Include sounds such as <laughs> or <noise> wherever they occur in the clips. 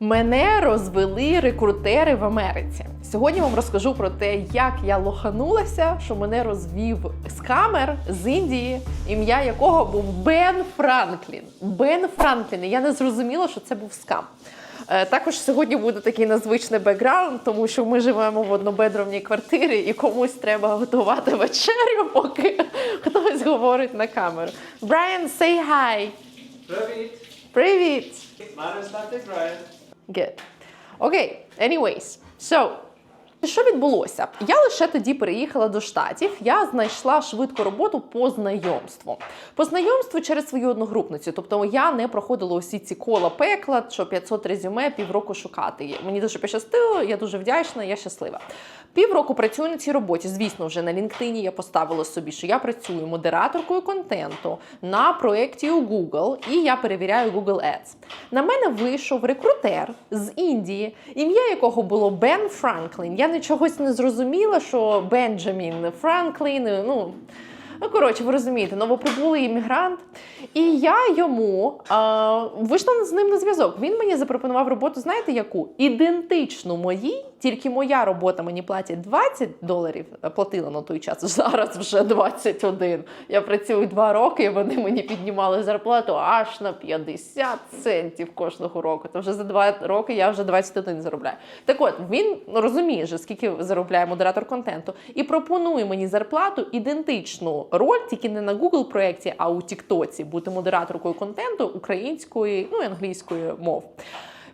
Мене розвели рекрутери в Америці. Сьогодні вам розкажу про те, як я лоханулася, що мене розвів скамер з Індії, ім'я якого був Бен Франклін. Бен Франклін. І я не зрозуміла, що це був скам. Е, Також сьогодні буде такий незвичний бекграунд, тому що ми живемо в однобедромній квартирі і комусь треба готувати вечерю, поки <laughs> хтось говорить на камеру. Брайан, say hi. Привіт! Привіт! Мене звати Брайан. Good. Окей, anyways. So, що відбулося? Я лише тоді переїхала до штатів. Я знайшла швидку роботу по знайомству. По знайомству через свою одногрупницю. Тобто я не проходила усі ці кола пекла, що 500 резюме півроку шукати. Мені дуже пощастило, я дуже вдячна, я щаслива. Півроку працюю на цій роботі. Звісно, вже на LinkedIn я поставила собі, що я працюю модераторкою контенту на проєкті у Google, і я перевіряю Google Ads. На мене вийшов рекрутер з Індії, ім'я якого було Бен Франклін. Я нічогось не зрозуміла, що Бенджамін Франклін. Ну, Ну, коротше, ви розумієте, новоприбулий іммігрант. І я йому а, вийшла з ним на зв'язок. Він мені запропонував роботу, знаєте, яку? Ідентичну моїй, тільки моя робота мені платять 20 доларів, платила на той час, зараз вже 21. Я працюю два роки, і вони мені піднімали зарплату аж на 50 центів кожного року. То вже за два роки я вже 21 заробляю. Так от, він розуміє, вже, скільки заробляє модератор контенту, і пропонує мені зарплату ідентичну роль, тільки не на Google проєкті, а у Тіктоці бути модераторкою контенту української, ну і англійської мов.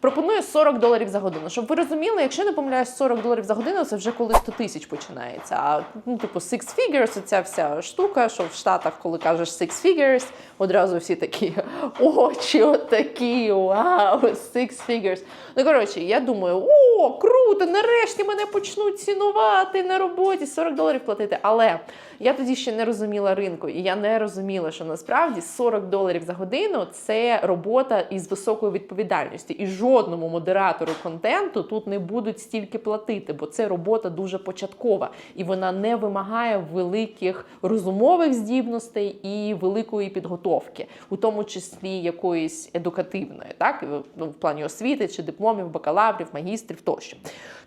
Пропонує 40 доларів за годину. Щоб ви розуміли, якщо не помиляюсь, 40 доларів за годину це вже коли 100 тисяч починається. А ну, типу, six figures, ця вся штука, що в Штатах, коли кажеш six figures, одразу всі такі очі, отакі, вау, six figures. Ну, коротше, я думаю, о, круто, нарешті мене почнуть цінувати на роботі, 40 доларів платити. Але я тоді ще не розуміла ринку, і я не розуміла, що насправді 40 доларів за годину це робота із високою відповідальністю. І жодному модератору контенту тут не будуть стільки платити, бо це робота дуже початкова і вона не вимагає великих розумових здібностей і великої підготовки, у тому числі якоїсь едукативної, так ну, в плані освіти чи дипломів, бакалаврів, магістрів тощо.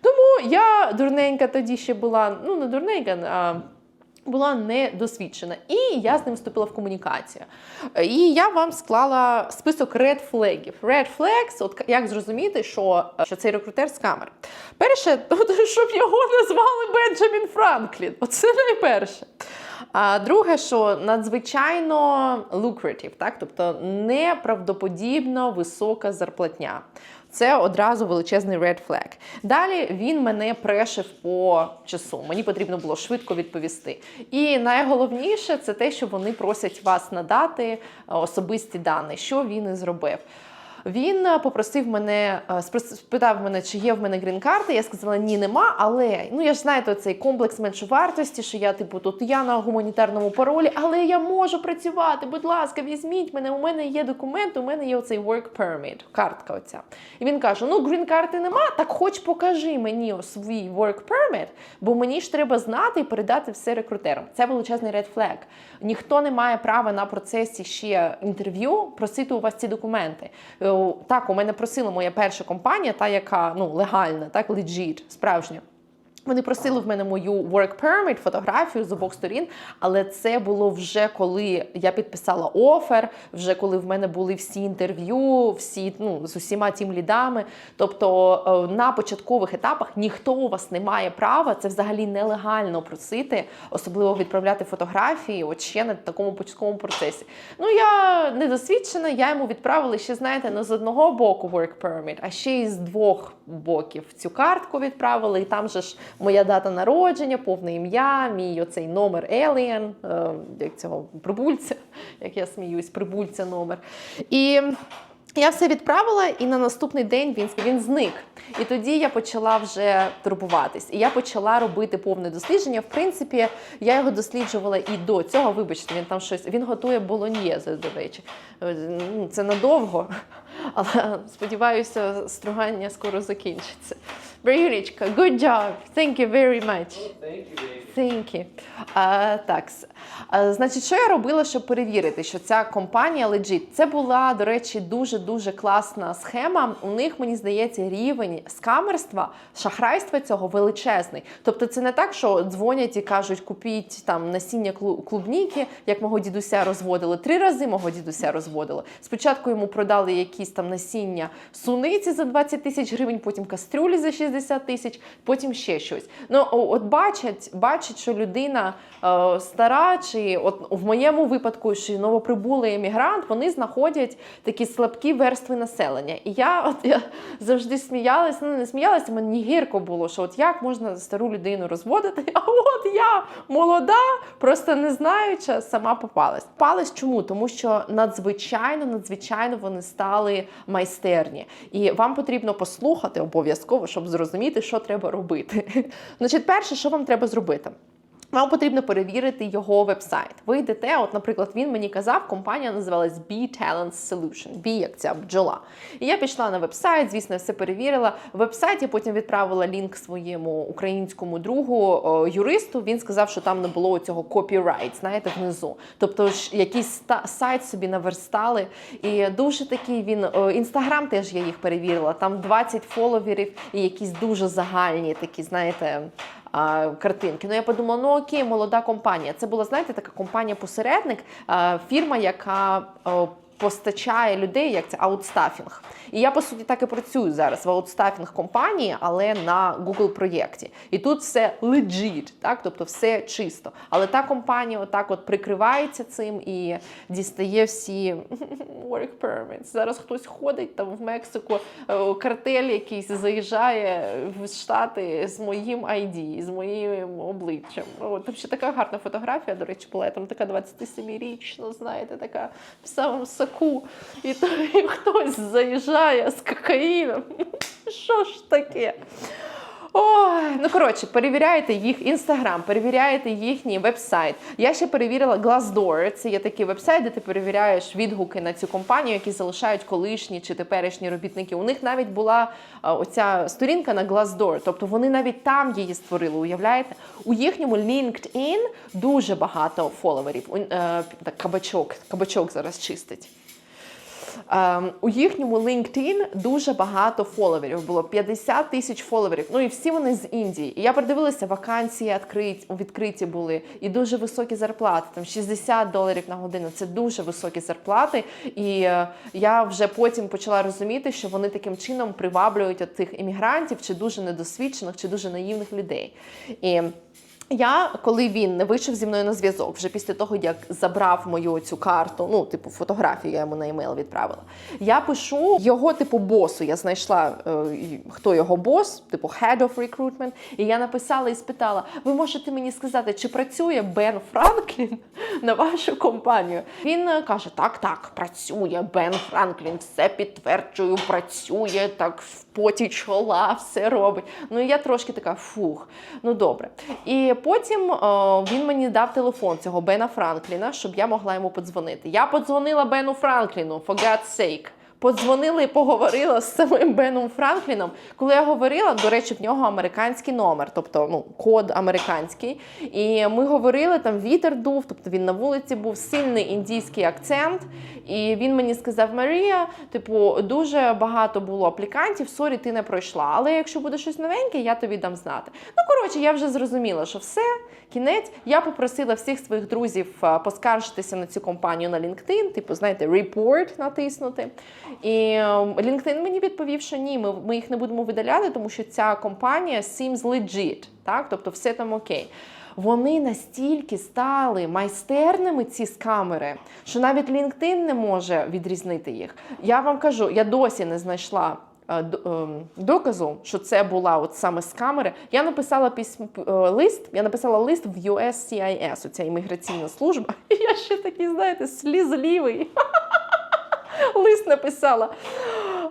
Тому я дурненька тоді ще була, ну не дурненька, а була недосвідчена, і я з ним вступила в комунікацію. І я вам склала список red флегів. Red flags, от як зрозуміти, що, що цей рекрутер з камер. Перше, <laughs> щоб його назвали Бенджамін Франклін. Оце найперше. А друге, що надзвичайно lucrative, так? тобто неправдоподібно висока зарплатня. Це одразу величезний red flag. Далі він мене прешив по часу. Мені потрібно було швидко відповісти. І найголовніше це те, що вони просять вас надати е, особисті дані, що він і зробив. Він е, попросив мене, е, спитав мене, чи є в мене грін-карта. Я сказала, ні, нема. Але ну я ж знаєте, цей комплекс меншовартості, що я, типу, тут я на гуманітарному паролі, але я можу працювати. Будь ласка, візьміть мене. У мене є документ, у мене є оцей work permit, картка. Оця. І він каже: Ну, грін-карти нема, так хоч покажи мені свій work permit, бо мені ж треба знати і передати все рекрутерам. Це величезний red flag. Ніхто не має права на процесі ще інтерв'ю просити у вас ці документи. Так, у мене просила моя перша компанія, та яка ну легальна, так legit, справжня. Вони просили в мене мою work permit, фотографію з обох сторін, але це було вже коли я підписала офер, вже коли в мене були всі інтерв'ю, всі ну з усіма тім лідами. Тобто е, на початкових етапах ніхто у вас не має права, це взагалі нелегально просити, особливо відправляти фотографії, от ще на такому початковому процесі. Ну я недосвідчена, я йому відправила ще, знаєте, не з одного боку work permit, а ще й з двох боків цю картку відправили, і там же ж моя дата народження, повне ім'я, мій оцей номер Alien, е, як цього прибульця, як я сміюсь, прибульця номер. І я все відправила, і на наступний день він, він зник. І тоді я почала вже турбуватись. І я почала робити повне дослідження. В принципі, я його досліджувала і до цього. Вибачте, він там щось він готує болоньєзе, до речі. Е, ну, Це надовго. Але сподіваюся, стругання скоро закінчиться. Браюлічка, good job. Thank you very much. Thank you. Thank you. А, так, с- а, значить, що я робила, щоб перевірити, що ця компанія legit? Це була, до речі, дуже дуже класна схема. У них, мені здається, рівень скамерства, шахрайства цього величезний. Тобто, це не так, що дзвонять і кажуть, купіть там насіння клубніки, як мого дідуся розводили. Три рази мого дідуся розводили. Спочатку йому продали якісь там насіння суниці за 20 тисяч гривень, потім кастрюлі за 60 тисяч, потім ще щось. Ну, от бачать, бачать, що людина е, стара, чи от в моєму випадку, що новоприбулий емігрант, вони знаходять такі слабкі верстви населення. І я от я завжди сміялась, ну не сміялася, мені гірко було, що от як можна стару людину розводити, <laughs> а от я молода, просто не знаюча, сама попалась. Попалась чому? Тому що надзвичайно, надзвичайно вони стали майстерні. І вам потрібно послухати обов'язково, щоб зрозуміти, що треба робити. <laughs> Значить, перше, що вам треба зробити? Вам потрібно перевірити його вебсайт. Ви йдете, от, наприклад, він мені казав, компанія називалась B Talent Solution. B як ця бджола. І я пішла на вебсайт, звісно, все перевірила. В вебсайті потім відправила лінк своєму українському другу о, юристу. Він сказав, що там не було цього копірайт, знаєте, внизу. Тобто ж якийсь сайт собі наверстали. І дуже такий він інстаграм теж я їх перевірила. Там 20 фоловерів і якісь дуже загальні такі, знаєте а, картинки. Ну я подумала, ну окей, молода компанія. Це була, знаєте, така компанія-посередник, фірма, яка постачає людей, як це аутстафінг. І я по суті так і працюю зараз в аутстафінг компанії, але на Google проєкті. І тут все legit, так, тобто все чисто. Але та компанія отак от прикривається цим і дістає всі <laughs> work permits. Зараз хтось ходить там в Мексику, е, картель якийсь заїжджає в Штати з моїм ID, з моїм обличчям. О, там ще така гарна фотографія, до речі, була. Я там така 27-річна, знаєте, така в самому соку. І то і <laughs> хтось заїжджає з кокаїном. <laughs> Що ж таке? Ой, ну коротше, перевіряєте їх інстаграм, перевіряєте їхній вебсайт. Я ще перевірила Glassdoor. Це є такий вебсайт, де ти перевіряєш відгуки на цю компанію, які залишають колишні чи теперішні робітники. У них навіть була а, оця сторінка на Glassdoor, тобто вони навіть там її створили. Уявляєте? У їхньому LinkedIn дуже багато фоловерів. Е, Так, кабачок, кабачок зараз чистить. Ем, у їхньому LinkedIn дуже багато фоловерів. Було 50 тисяч фоловерів. Ну і всі вони з Індії. І я продивилася, вакансії відкриті, відкриті були і дуже високі зарплати. Там 60 доларів на годину. Це дуже високі зарплати. І е, я вже потім почала розуміти, що вони таким чином приваблюють от тих іммігрантів, чи дуже недосвідчених, чи дуже наївних людей. І я, коли він не вийшов зі мною на зв'язок, вже після того, як забрав мою цю карту, ну, типу, фотографію я йому на емейл відправила. Я пишу його, типу, босу. Я знайшла, е, хто його бос, типу Head of Recruitment, і я написала і спитала: ви можете мені сказати, чи працює Бен Франклін на вашу компанію? Він е, каже: Так, так, працює Бен Франклін, все підтверджую, працює так в поті чола, все робить. Ну і я трошки така фух, ну добре. І потім о, він мені дав телефон цього Бена Франкліна, щоб я могла йому подзвонити. Я подзвонила Бену Франкліну, for God's sake. Подзвонила і поговорила з самим Беном Франкліном. Коли я говорила, до речі, в нього американський номер, тобто ну, код американський. І ми говорили, там вітер дув, тобто він на вулиці був сильний індійський акцент. І він мені сказав: Марія, типу, дуже багато було аплікантів, сорі, ти не пройшла. Але якщо буде щось новеньке, я тобі дам знати. Ну, коротше, я вже зрозуміла, що все, кінець. Я попросила всіх своїх друзів поскаржитися на цю компанію на LinkedIn, типу, знаєте, report натиснути. І е, LinkedIn мені відповів, що ні, ми, ми їх не будемо видаляти, тому що ця компанія seems legit, так? тобто все там окей. Вони настільки стали майстерними, ці скамери, що навіть LinkedIn не може відрізнити їх. Я вам кажу, я досі не знайшла. е, ем, Доказу, що це була от саме з камери. Я написала письм, е, лист. Я написала лист в USCIS, оця імміграційна служба. І <laughs> я ще такий, знаєте, слізливий лист написала.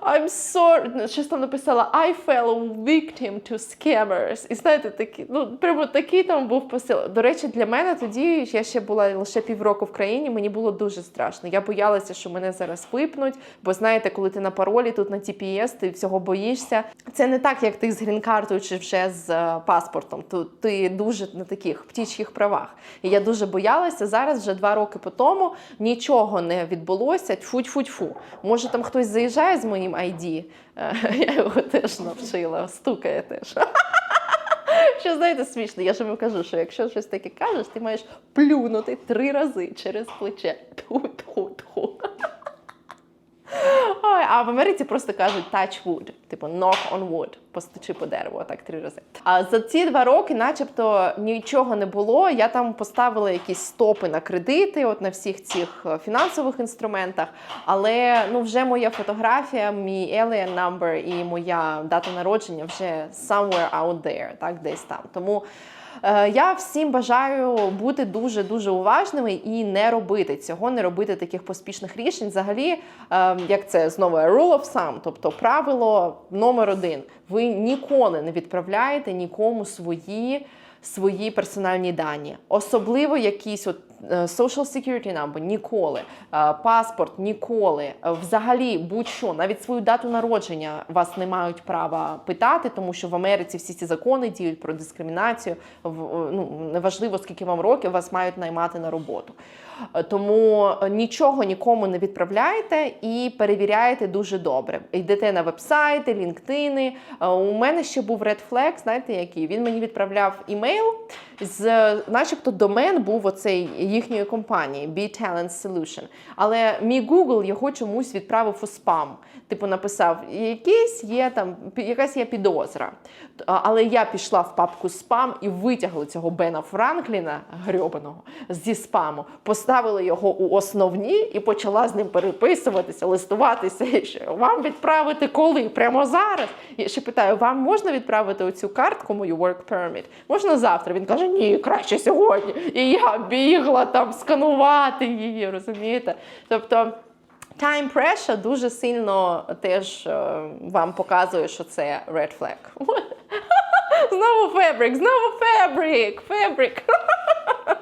I'm sorry, щось там написала I fell victim to scammers. І знаєте, такі, ну прямо такий там був посил. До речі, для мене тоді я ще була лише півроку в країні. Мені було дуже страшно. Я боялася, що мене зараз випнуть. Бо знаєте, коли ти на паролі тут на TPS, ти всього боїшся. Це не так, як ти з грін-картою чи вже з е, паспортом. Тут ти дуже на таких птічних правах. І я дуже боялася. Зараз вже два роки по тому нічого не відбулося. Тьфу-тьфу-тьфу. Може, там хтось заїжджає з моїм ID. Е, Я його теж навчила, стукає теж. Що знаєте, смішно, я ж вам кажу, що якщо щось таке кажеш, ти маєш плюнути три рази через плече. Тху-тху-тху. Ой, а в Америці просто кажуть touch wood, типу knock on wood, постучи по дереву, так три рази. А за ці два роки, начебто, нічого не було. Я там поставила якісь стопи на кредити, от на всіх цих е, фінансових інструментах. Але ну вже моя фотографія, мій alien number і моя дата народження вже somewhere out there, так десь там. Тому. Е, Я всім бажаю бути дуже дуже уважними і не робити цього, не робити таких поспішних рішень. Взагалі, е, як це знову rule of thumb, тобто правило номер один: ви ніколи не відправляєте нікому свої. Свої персональні дані, особливо якісь от social security number ніколи, е, паспорт ніколи, Е, взагалі будь-що, навіть свою дату народження вас не мають права питати, тому що в Америці всі ці закони діють про дискримінацію. Ну неважливо скільки вам років вас мають наймати на роботу. Е, Тому е, нічого нікому не відправляйте і перевіряйте дуже добре. Йдете на вебсайти, лінктини. Е, У мене ще був Red Flag, знаєте який? Він мені відправляв імейл з, начебто, домен був оцей їхньої компанії Be Talent Solution. Але мій Google його чомусь відправив у спам. Типу написав, якийсь є там, якась є підозра. Але я пішла в папку спам і витягла цього Бена Франкліна грьобаного зі спаму, поставила його у основні і почала з ним переписуватися, листуватися. І ще вам відправити коли? Прямо зараз. Я ще питаю: вам можна відправити оцю картку, мою work permit? Можна завтра? Він каже, ні, краще сьогодні. І я бігла там сканувати її, розумієте? Тобто. Time pressure дуже сильно теж е, вам показує, що це red flag. <laughs> Знову фабрик, знову фабрик, фебрик. <laughs>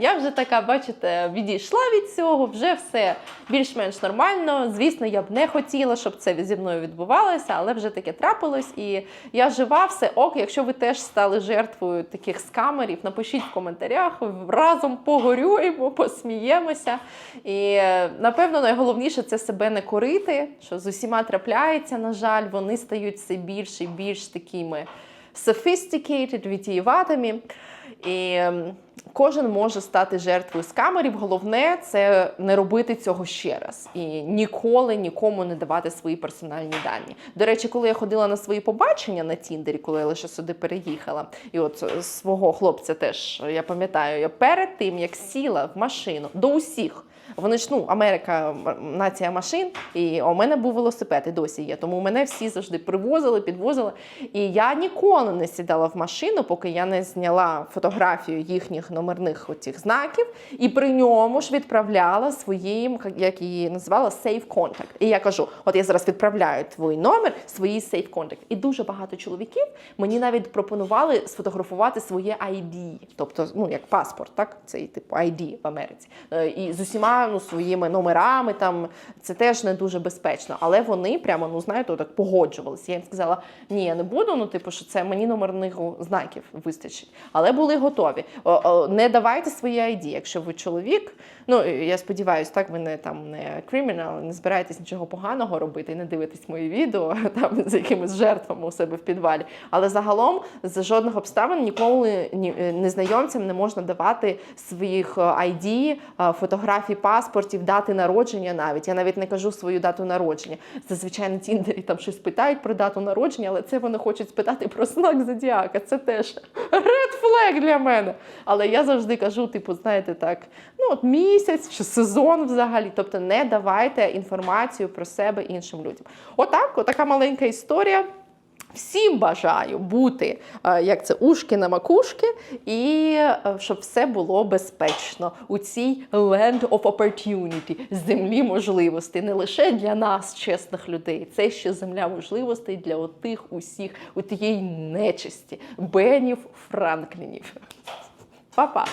Я вже така, бачите, відійшла від цього, вже все більш-менш нормально. Звісно, я б не хотіла, щоб це зі мною відбувалося, але вже таке трапилось. І я жива, все ок. Якщо ви теж стали жертвою таких скамерів, напишіть в коментарях, разом погорюємо, посміємося. І напевно найголовніше це себе не корити, що з усіма трапляється, на жаль, вони стають все більш і більш такими sophisticated, вітієватими. І ем, кожен може стати жертвою скамерів. Головне це не робити цього ще раз і ніколи нікому не давати свої персональні дані. До речі, коли я ходила на свої побачення на Тіндері, коли я лише сюди переїхала, і от е, свого хлопця теж я пам'ятаю, я перед тим як сіла в машину до усіх. Вони ж ну Америка нація машин, і у мене був велосипед, і досі є. Тому мене всі завжди привозили, підвозили. І я ніколи не сідала в машину, поки я не зняла фотографію їхніх номерних оцих знаків, і при ньому ж відправляла своїм, як її називала, safe contact. І я кажу: от я зараз відправляю твій номер, свої safe contact. І дуже багато чоловіків мені навіть пропонували сфотографувати своє ID, тобто ну як паспорт, так цей типу ID в Америці. Е, І з усіма ну, своїми номерами там це теж не дуже безпечно. Але вони прямо, ну знаєте, так погоджувалися. Я їм сказала, ні, я не буду. Ну, типу, що це мені номерних знаків вистачить. Але були готові. Не давайте свої ID, якщо ви чоловік. Ну я сподіваюся, так ви не там не кримінал, не збираєтесь нічого поганого робити і не дивитесь мої відео <laughs> там з якимись жертвами у себе в підвалі. Але загалом за жодних обставин ніколи ні, е, незнайомцям не можна давати своїх е, ID, е, фотографій паспортів, дати народження навіть. Я навіть не кажу свою дату народження. Зазвичай на Тіндері там щось питають про дату народження, але це вони хочуть спитати про знак зодіака. Це теж red flag для мене. Але я завжди кажу, типу, знаєте, так, ну от місяць чи сезон взагалі. Тобто не давайте інформацію про себе іншим людям. Отак, отака маленька історія. Всім бажаю бути е, як це ушки на макушки, і е, щоб все було безпечно у цій land of opportunity, землі можливостей, не лише для нас, чесних людей, це ще земля можливостей для отих усіх, у тієї нечисті, Бенів Франклінів. Па-па!